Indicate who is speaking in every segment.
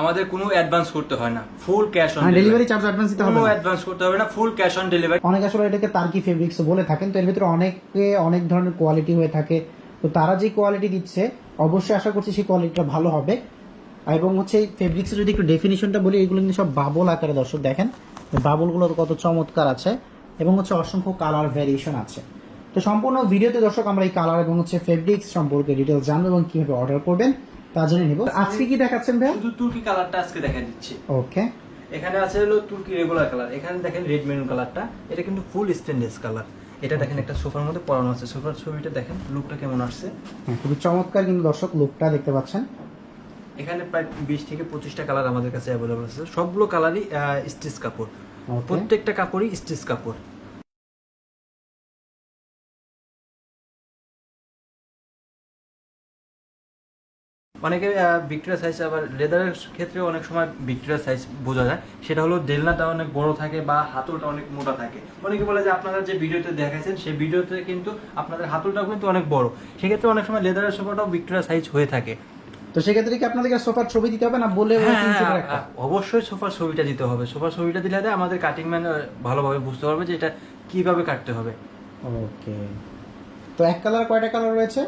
Speaker 1: আমাদের কোনো অ্যাডভান্স করতে হয় না। Full cash on
Speaker 2: delivery charge advance দিতে হবে
Speaker 1: কোনো
Speaker 2: না।
Speaker 1: অ্যাডভান্স করতে হবে না ফুল ক্যাশ অন ডেলিভারি
Speaker 2: অনেক আসলে এটাকে তার্কি ফেব্রিক্স বলে থাকেন তো এর ভিতরে অনেকে অনেক ধরনের কোয়ালিটি হয়ে থাকে। তো তারা যে কোয়ালিটি দিচ্ছে অবশ্যই আশা করছি সেই কোয়ালিটিটা ভালো হবে। এবং হচ্ছে এই ফেব্রিক্সের যদি একটু ডেফিনিশনটা বলি এগুলো কিন্তু সব বাবল আকারে দর্শক দেখেন। বাবলগুলো কত চমৎকার আছে এবং হচ্ছে অসংখ্য কালার ভ্যারিয়েশন আছে। তো সম্পূর্ণ ভিডিওতে দর্শক আমরা এই কালার এবং হচ্ছে ফেব্রিক্স সম্পর্কে ডিটেলস জানব এবং কীভাবে অর্ডার করবেন। তা জেনে নিব আজকে কি দেখাচ্ছেন ভাই
Speaker 1: শুধু তুর্কি কালারটা আজকে দেখা দিচ্ছি।
Speaker 2: ওকে।
Speaker 1: এখানে আছে হলো তুর্কি রেগুলার কালার এখানে দেখেন রেড মেরুন কালারটা এটা কিন্তু ফুল স্টেনলেস কালার এটা দেখেন একটা সোফার মধ্যে পরানো আছে। সোফার ছবিটা দেখেন লুকটা কেমন আসছে।
Speaker 2: হ্যাঁ, খুবই চমৎকার কিন্তু দর্শক লুকটা দেখতে পাচ্ছেন।
Speaker 1: এখানে প্রায় বিশ থেকে পঁচিশটা কালার আমাদের কাছে অ্যাভেলেবল আছে। সবগুলো কালারই স্টিচ কাপড়। প্রত্যেকটা কাপড়ই স্টিচ কাপড়। অনেকে ভিক্টোরিয়া সাইজ আবার লেদারের ক্ষেত্রে অনেক সময় ভিক্টোরিয়া সাইজ বোঝা যায়। সেটা হলো ডেলনাটা অনেক বড় থাকে বা হাতলটা অনেক মোটা থাকে। অনেকে বলে যে আপনারা যে ভিডিওতে দেখাইছেন সেই ভিডিওতে কিন্তু আপনাদের হাতলটাও কিন্তু অনেক বড়। সেক্ষেত্রে অনেক সময় লেদারের সোফাটাও ভিক্টোরিয়া সাইজ হয়ে থাকে।
Speaker 2: তো সেক্ষেত্রে কি আপনাদেরকে সোফার ছবি দিতে হবে না বলে
Speaker 1: হ্যাঁ, হ্যাঁ? অবশ্যই সোফার ছবিটা দিতে হবে। সোফার ছবিটা দিলে আমাদের কাটিং ম্যান ভালোভাবে বুঝতে পারবে যে এটা কীভাবে কাটতে হবে।
Speaker 2: ওকে। তো এক কালার কয়টা কালার রয়েছে?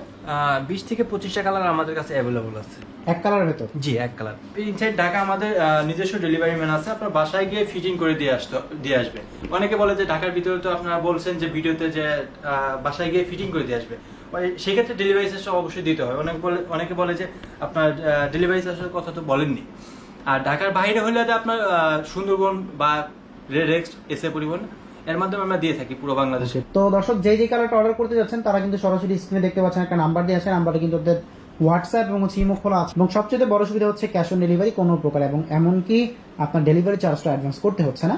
Speaker 1: বিশ থেকে পঁচিশটা কালার আমাদের কাছে অ্যাভেলেবল আছে।
Speaker 2: এক কালার ভেতর?
Speaker 1: জি এক কালার। ইনসাইড ঢাকা আমাদের নিজস্ব ডেলিভারি ম্যান আছে আপনার বাসায় গিয়ে ফিটিং করে দিয়ে আসতে দিয়ে আসবে। অনেকে বলে যে ঢাকার ভিতরে তো আপনারা বলছেন যে ভিডিওতে যে বাসায় গিয়ে ফিটিং করে দিয়ে আসবে। ওই সেক্ষেত্রে ডেলিভারি চার্জ অবশ্যই দিতে হয় অনেক বলে অনেকে বলে যে আপনার ডেলিভারি চার্জের কথা তো বলেননি। আর ঢাকার বাইরে হলে আপনার সুন্দরবন বা রেক্স এসে পরিবহন এর মাধ্যমে আমরা দিয়ে থাকি পুরো বাংলাদেশে।
Speaker 2: তো দর্শক যে যে কালারটা অর্ডার করতে যাচ্ছেন, তারা কিন্তু সরাসরি স্ক্রিনে দেখতে পাচ্ছেন একটা নাম্বার দিয়ে আছে নাম্বারটা কিন্তু ওদের হোয়াটসঅ্যাপ এবং ইমো খোলা আছে। এবং সবচেয়ে বড় সুবিধা হচ্ছে ক্যাশ অন ডেলিভারি কোনো প্রকার, এবং এমনকি আপনার ডেলিভারি চার্জটা অ্যাডভান্স করতে হচ্ছে না।